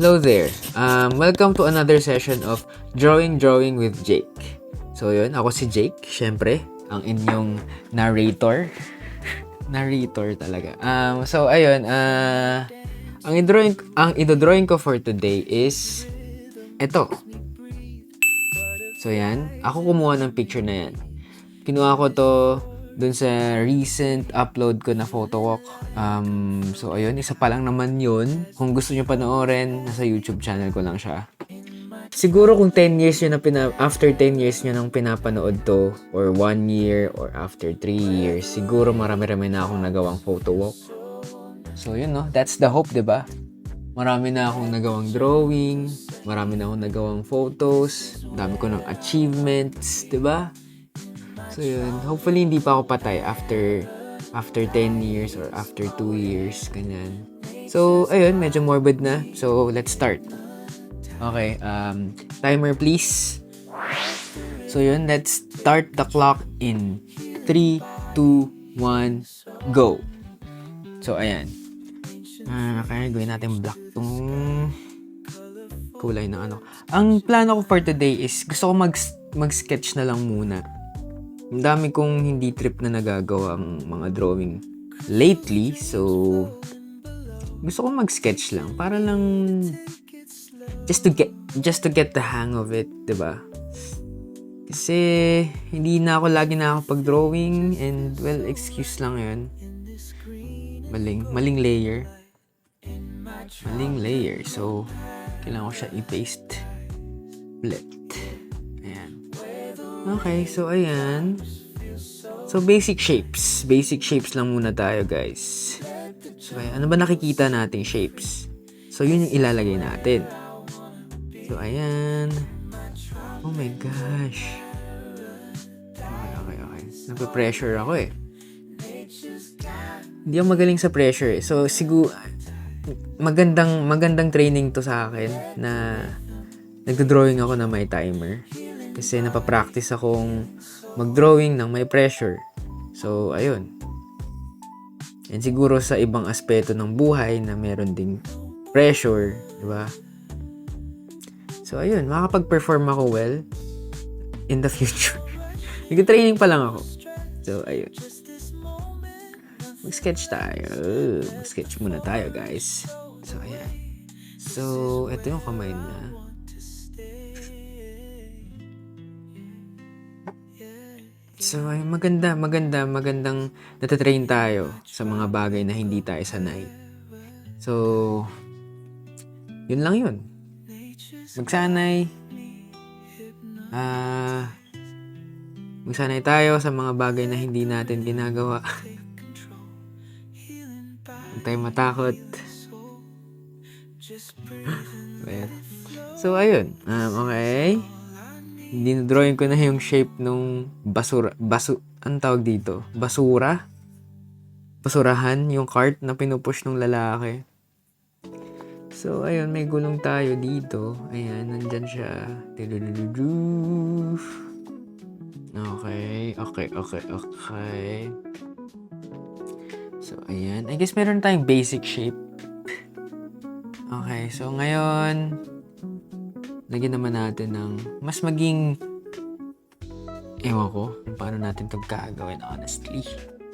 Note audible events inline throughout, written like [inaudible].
Hello there. Um, welcome to another session of Drawing Drawing with Jake. So yun, ako si Jake, syempre, ang inyong narrator. [laughs] narrator talaga. Um, so ayun, uh, ang i-drawing, ang i-drawing ko for today is ito. So yan, ako kumuha ng picture na yan. Kinuha ko to dun sa recent upload ko na photo walk. Um, so ayun, isa pa lang naman yun. Kung gusto nyo panoorin, nasa YouTube channel ko lang siya. Siguro kung 10 years nyo na pina- after 10 years nyo nang pinapanood to, or 1 year, or after 3 years, siguro marami-rami na akong nagawang photo walk. So yun no, that's the hope, 'di ba? Marami na akong nagawang drawing, marami na akong nagawang photos, dami ko ng achievements, 'di ba? So yun, hopefully hindi pa ako patay after after 10 years or after 2 years, ganyan. So, ayun, medyo morbid na. So, let's start. Okay, um, timer please. So yun, let's start the clock in 3, 2, 1, go. So, ayan. Ah, kaya gawin natin black tong kulay ng ano. Ang plano ko for today is gusto ko mag mag-sketch na lang muna. Ang dami kong hindi trip na nagagawang mga drawing lately. So, gusto ko mag-sketch lang para lang just to get just to get the hang of it, 'di ba? Kasi hindi na ako lagi nakakapag-drawing and well, excuse lang 'yun. Maling, maling layer. Maling layer. So, kailangan ko siya i-paste. Ulit. Okay, so ayan. So, basic shapes. Basic shapes lang muna tayo, guys. So, ayan. Ano ba nakikita nating shapes? So, yun yung ilalagay natin. So, ayan. Oh my gosh. Okay, okay, okay. Nape-pressure ako eh. Hindi ako magaling sa pressure eh. So, siguro, magandang, magandang training to sa akin na nagdo-drawing ako na may timer. Kasi napapractice akong mag-drawing ng may pressure. So, ayun. And siguro sa ibang aspeto ng buhay na meron ding pressure, di ba? So, ayun, makakapag-perform ako well in the [laughs] future. Nag-training pa lang ako. So, ayun. Mag-sketch tayo. Mag-sketch muna tayo, guys. So, ayan. So, ito yung kamay na. So, ay, maganda, maganda, magandang natatrain tayo sa mga bagay na hindi tayo sanay. So, yun lang yun. Magsanay. Ah, magsanay tayo sa mga bagay na hindi natin ginagawa. Huwag tayong matakot. well, so, ayun. Um, okay. Dinodrawing ko na yung shape nung basura. Basu, ang tawag dito? Basura? Basurahan, yung cart na pinupush ng lalaki. So, ayun, may gulong tayo dito. Ayan, nandyan siya. Okay, okay, okay, okay. So, ayan. I guess meron tayong basic shape. Okay, so ngayon, lagyan naman natin ng mas maging ewan ko paano natin itong gagawin honestly.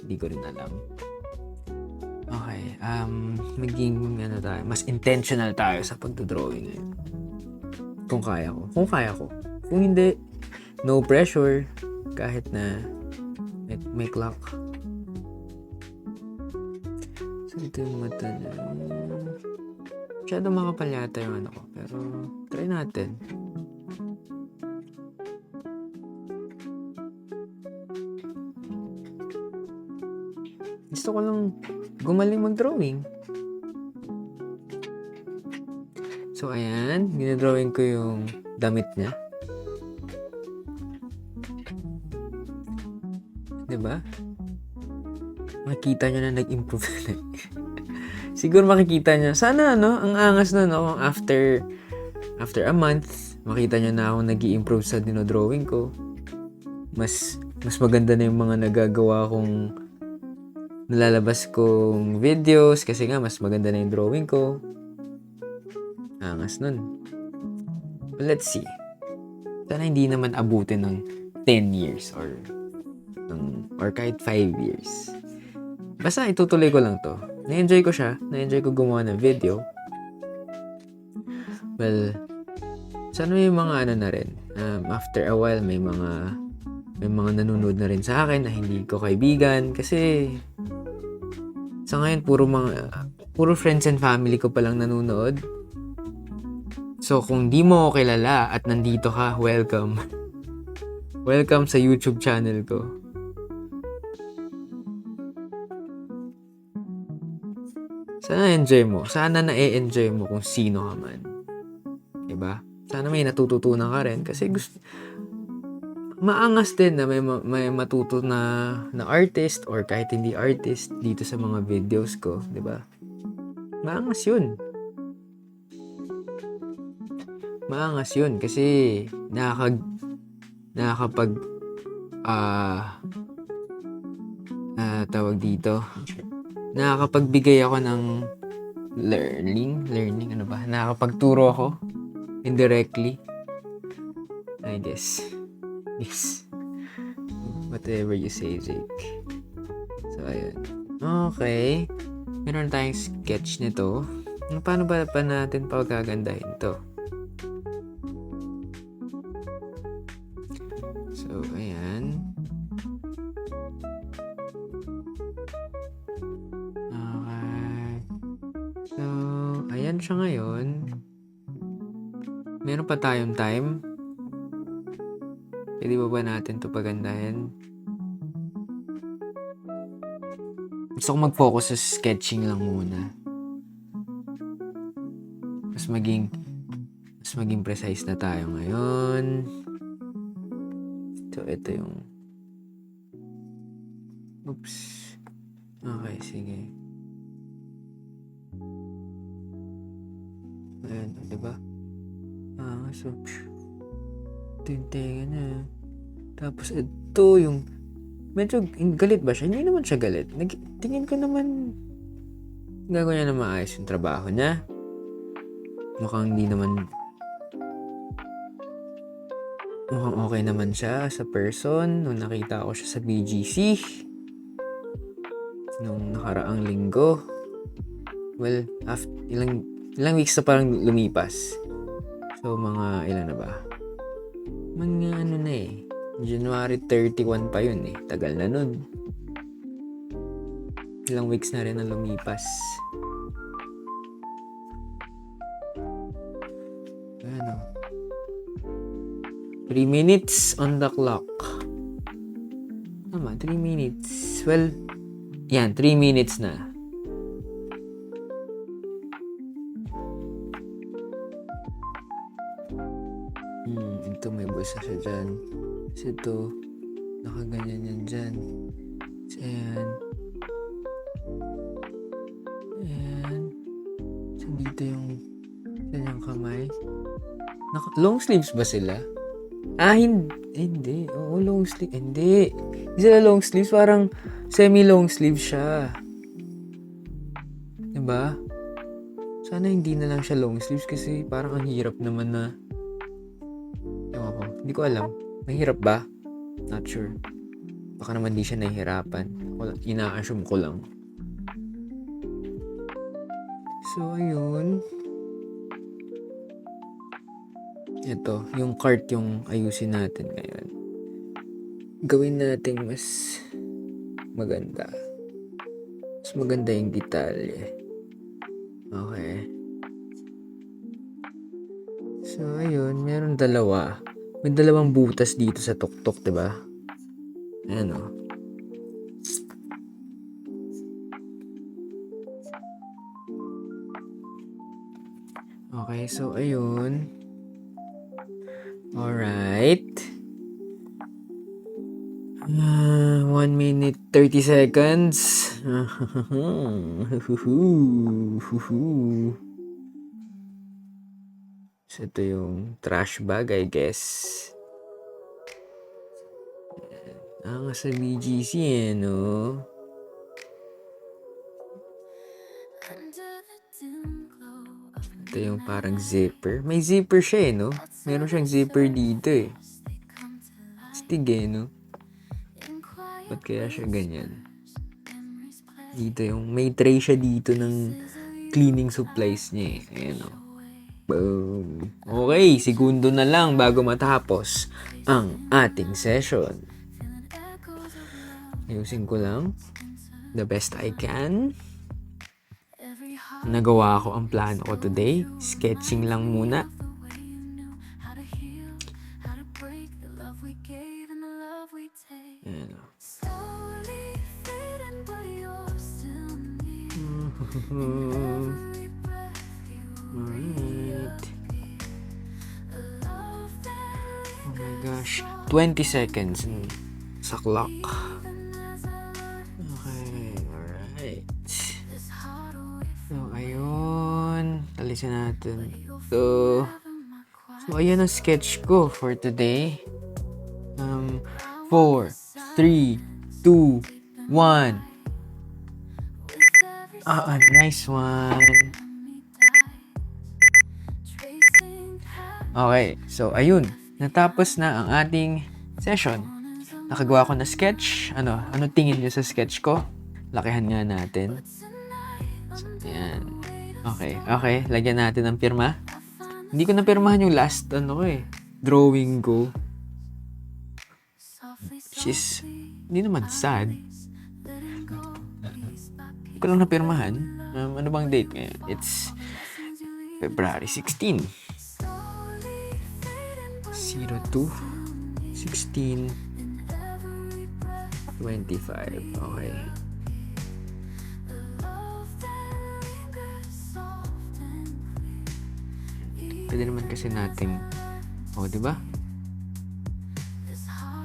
Hindi ko rin alam. Okay, um, maging ano tayo, mas intentional tayo sa pagdodrawing ngayon. Kung kaya ko. Kung kaya ko. Kung hindi, no pressure. Kahit na may, may clock. So, ito yung mata niya. Masyado makapal yata yung ano ko. Pero, try natin. Gusto ko lang gumaling mag-drawing. So, ayan. Ginadrawing ko yung damit niya. Diba? Makikita nyo na nag-improve [laughs] na. Siguro makikita nyo. Sana, ano, ang angas na, no? After, after a month, makita nyo na ako nag improve sa dinodrawing ko. Mas, mas maganda na yung mga nagagawa kong nalalabas kong videos kasi nga mas maganda na yung drawing ko. Angas nun. But let's see. Sana hindi naman abutin ng 10 years or ng, or kahit 5 years. Basta itutuloy ko lang to. Na-enjoy ko siya. Na-enjoy ko gumawa ng video. Well, sana may mga ano na rin. Um, after a while, may mga may mga nanonood na rin sa akin na hindi ko kaibigan kasi sa ngayon puro mga puro friends and family ko palang nanonood. So kung di mo ako kilala at nandito ka, welcome. [laughs] Welcome sa YouTube channel ko. Sana enjoy mo. Sana na-enjoy mo kung sino ka man. 'Di ba? Sana may natututunan ka rin kasi gusto maangas din na may ma- may matuto na na artist or kahit hindi artist dito sa mga videos ko, 'di ba? Maangas 'yun. Maangas 'yun kasi nakakag nakakapag ah ah, tawag dito. Nakakapagbigay ako ng learning, learning ano ba? Nakakapagturo ako indirectly. I guess. Yes. Whatever you say, Jake. So, ayun. Okay. Meron tayong sketch nito. Ano, Paano ba pa natin pagkagandahin to? Tayong time. Pwede ba ba natin to pagandahin? Gusto ko mag-focus sa sketching lang muna. Mas maging mas maging precise na tayo ngayon. So, ito yung Oops. Okay, sige. Ayan, o, diba? Ah, so, ito yung tenga niya. Tapos, ito yung, medyo, galit ba siya? Hindi naman siya galit. Nag, tingin ko naman, gagawin niya na maayos yung trabaho niya. Mukhang hindi naman, mukhang okay naman siya sa person. Nung nakita ko siya sa BGC, nung nakaraang linggo. Well, after, ilang, ilang weeks na parang lumipas. So, mga ilan na ba? Mga ano na eh. January 31 pa yun eh. Tagal na nun. Ilang weeks na rin na lumipas. Ano? 3 minutes on the clock. Tama, 3 minutes. Well, yan, 3 minutes na. Kasi ito, nakaganyan yan dyan. Kasi ayan. Ayan. So, dito yung kanyang kamay. Naka, long sleeves ba sila? Ah, hindi. Hindi. Oo, long sleeve. Hindi. Hindi sila long sleeves. Parang semi-long sleeve siya. Diba? Sana hindi na lang siya long sleeves kasi parang ang hirap naman na Ewan ko. Hindi ko alam. Mahirap ba? Not sure. Baka naman di siya nahihirapan. Ina-assume ko lang. So, ayun. Ito, yung cart yung ayusin natin ngayon. Gawin natin mas maganda. Mas maganda yung detalye. Okay. So, ayun, meron dalawa. May dalawang butas dito sa tuktok, 'di ba? Ayan oh. Okay, so ayun. Alright. Ah, 1 minute 30 seconds. [laughs] So, ito yung trash bag, I guess. Ah, nga sa BGC eh, no? Ito yung parang zipper. May zipper siya eh, no? Meron siyang zipper dito eh. Stig eh, no? Ba't kaya siya ganyan? Dito yung, may tray siya dito ng cleaning supplies niya eh. Ayan o. Boom. Okay, segundo na lang bago matapos ang ating session. Ayusin ko lang. The best I can. Nagawa ko ang plano ko today. Sketching lang muna. Gosh. 20 seconds mm, sa clock. Okay, alright. So, ayun. Talisin natin. So, so ayan ang sketch ko for today. Um, 4, 3, 2, 1. Ah, ah, nice one. Okay, so ayun. Natapos na ang ating session. Nakagawa ko na sketch. Ano, ano tingin niyo sa sketch ko? Lakihan nga natin. Ayan. Okay, okay. Lagyan natin ng pirma. Hindi ko na pirmahan yung last, ano ko eh, drawing ko. Is, hindi naman sad. Hindi ko lang napirmahan. Um, ano bang date ngayon? It's February 16. 02 16 25. Okay. Pwede naman kasi nating oh, di ba?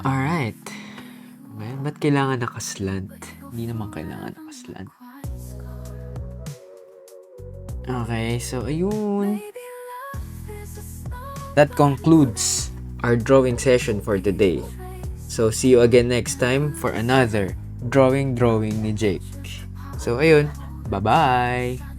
Alright. Man, ba't kailangan nakaslant? Hindi naman kailangan nakaslant. Okay, so ayun. That concludes our drawing session for today. So see you again next time for another drawing drawing ni Jake. So ayun, bye-bye.